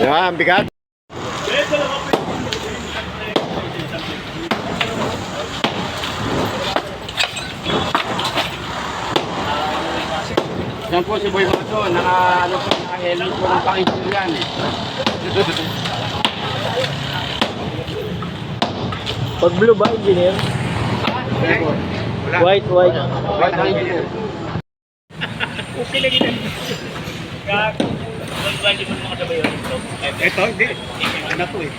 Yan, bigat. Yan po si Boy Hoto, naka, ano naka-helmet po ng pang-injure yan. Pag blue ba, engineer? White, white. Right hand po. Ito, hindi. Ano to eh.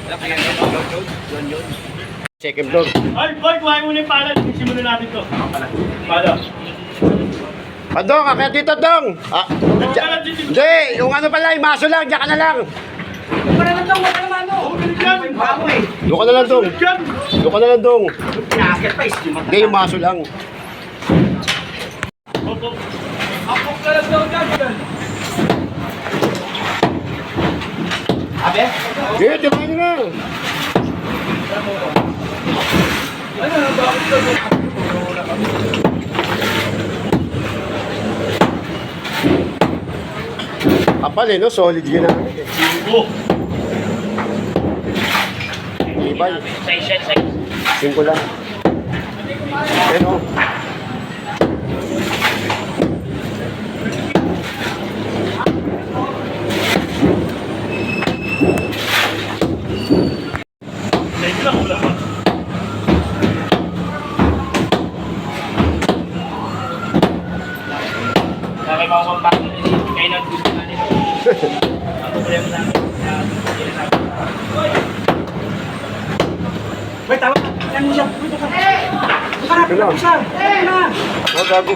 Second floor. Ay, boy, kuhain mo na yung palad. Simulan natin to. Palad. Padong, akit dito, Dong. Ah, dya- hindi, yung ano pala, yung maso lang, diyan ka na lang. Yan. Doon ka na lang, Dong. Doon ka na lang, Dong. Hindi, yung maso lang. Opo. Sige, tirahin nyo na. Kapal eh, no? Solid yun na. Oh. Ibay. Singko lang. Ano? Medyo lang, wala pa. Kaya mga kumpang, namin, ah, hindi na namin. Boy, tama. Yan mo siya. Ano? Oh, gago.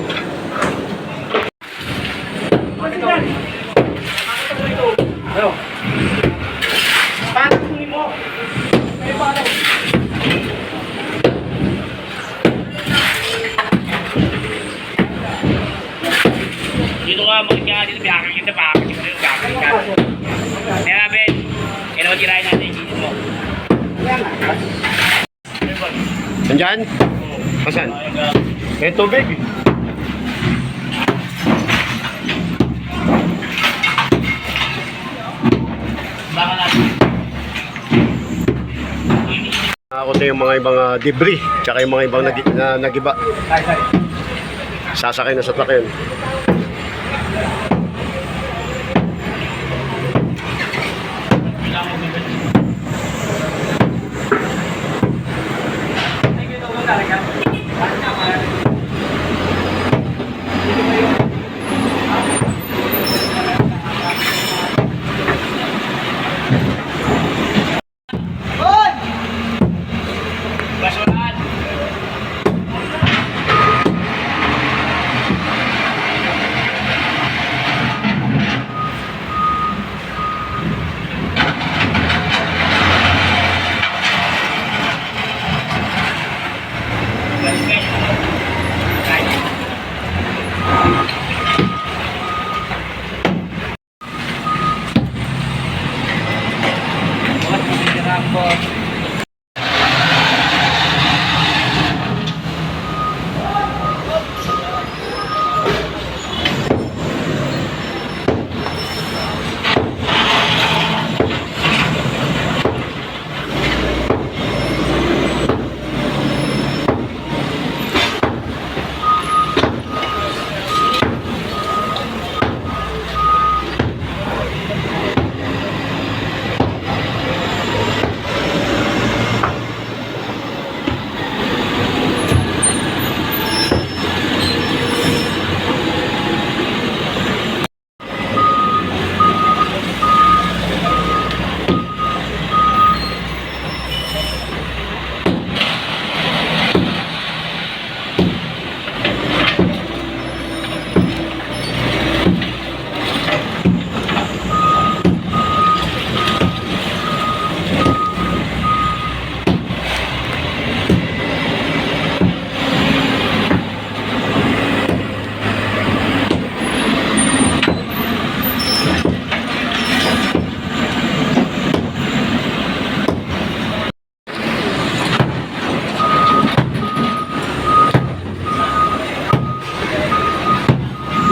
Dito ka, makikita ka dito, biyakang kita, baka kita rin, biyakang kita. Kaya Ben, kaya naman tirahin natin, isip mo. Nandyan? Asan? Eh, tubig. Ako na yung mga ibang ah, debris, tsaka yung mga ibang nag na, nagiba. Sasakay na sa takyan. നമുക്കറിയാം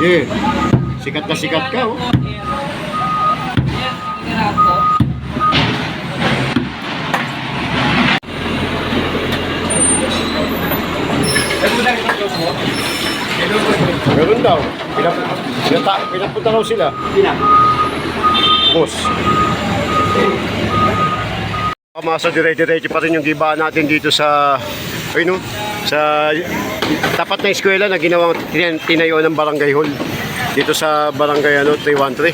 Yeah. Sikat na sikat ka, oh. Meron daw. Pinap pinata pinapunta raw sila. Boss. Kamasa dire-diretso pa rin yung giba natin dito sa ay no, sa tapat na eskwela na ginawang tin- tinayo ng barangay hall dito sa barangay ano 313.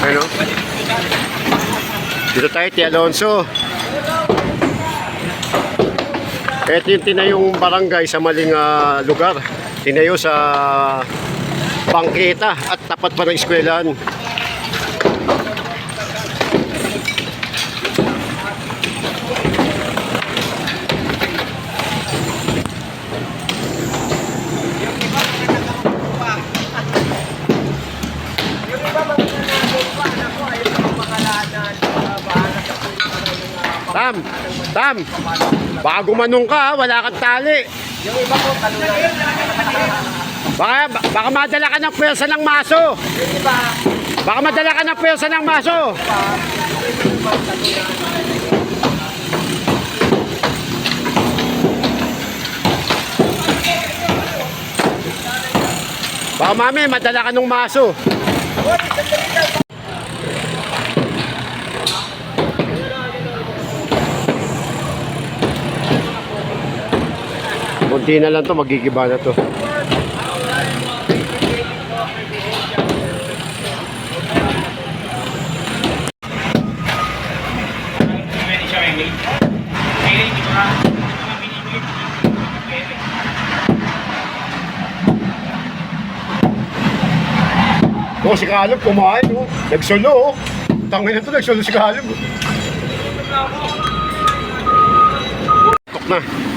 Ano? Dito tayo, Tia Alonso. Ito yung tinayong barangay sa maling ah, lugar. Tinayo sa bangketa at tapat pa ng eskwelahan. Tam, Tam, baka gumanong ka, wala kang tali. Baka, baka madala ka ng pwersa ng maso. Baka madala ka ng pwersa ng maso. Baka mami, madala ka ng maso. Kunti na lang to, magigiba na to. Oh, si Caleb kumain, oh. Nagsolo, oh. Tangin na to, nagsolo si Caleb. Tok na.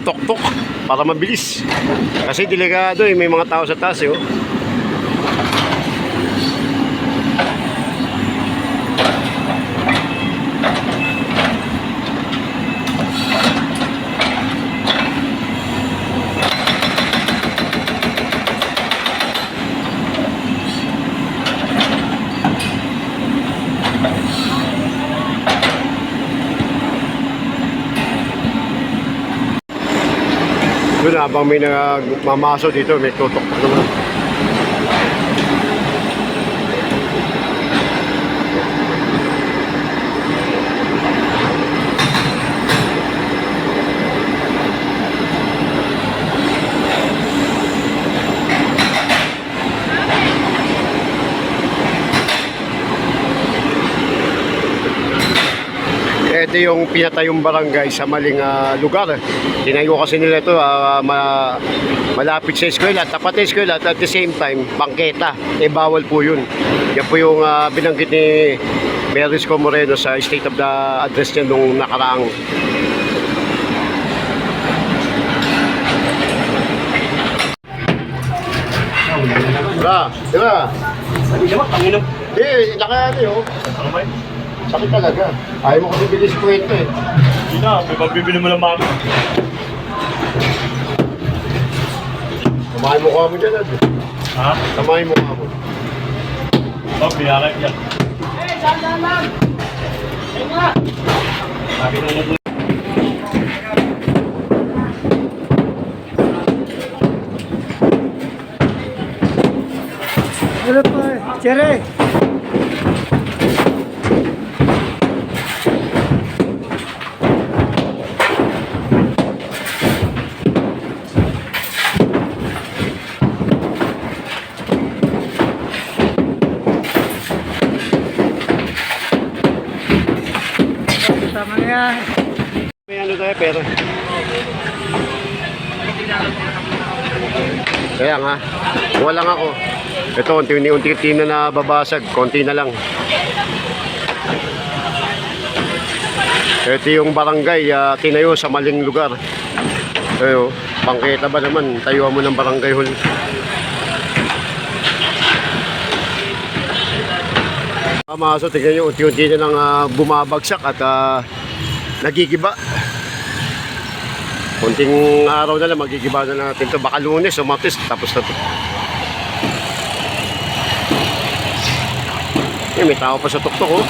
Tok-tok para mabilis. Kasi delikado eh, may mga tao sa taas eh. Oh. Habang may nagmamaso dito, may tutok naman. Ito yung pinatayong barangay sa maling ah, lugar. Tinayo kasi nila ito ah, ma- malapit sa eskwela, tapat na eskwela at at the same time, bangketa. Eh bawal po yun. Yan po yung ah, binanggit ni Merisco Moreno sa state of the address niya nung nakaraang Tira, tira. Hindi naman, Panginoon. Eh, naka ano yun. Ano ba yun? Sakit talaga. Ayaw mo kasi bilis kwento eh. Hindi na, may pagbibili mo ng mami. Samahin mo ka mo dyan, Ad. Ha? Samahin mo ka mo. Oh, biyakit yan. Sabi na Ano pa? Chere! Tama na yan. May ano tayo, pero. Kaya nga, walang ako. Ito, unti-unti na nababasag. Konti na lang. Ito yung barangay, ah, uh, tinayo sa maling lugar. Ayo, pangkita ba naman, tayuan mo ng barangay hall. Mga kaso, tingnan nyo, unti-unti na lang ah, bumabagsak at ah, nagigiba. Kunting araw na lang, magigiba na natin to Baka lunes o martes, tapos na to. Eh, may tao pa sa tuktok, oh.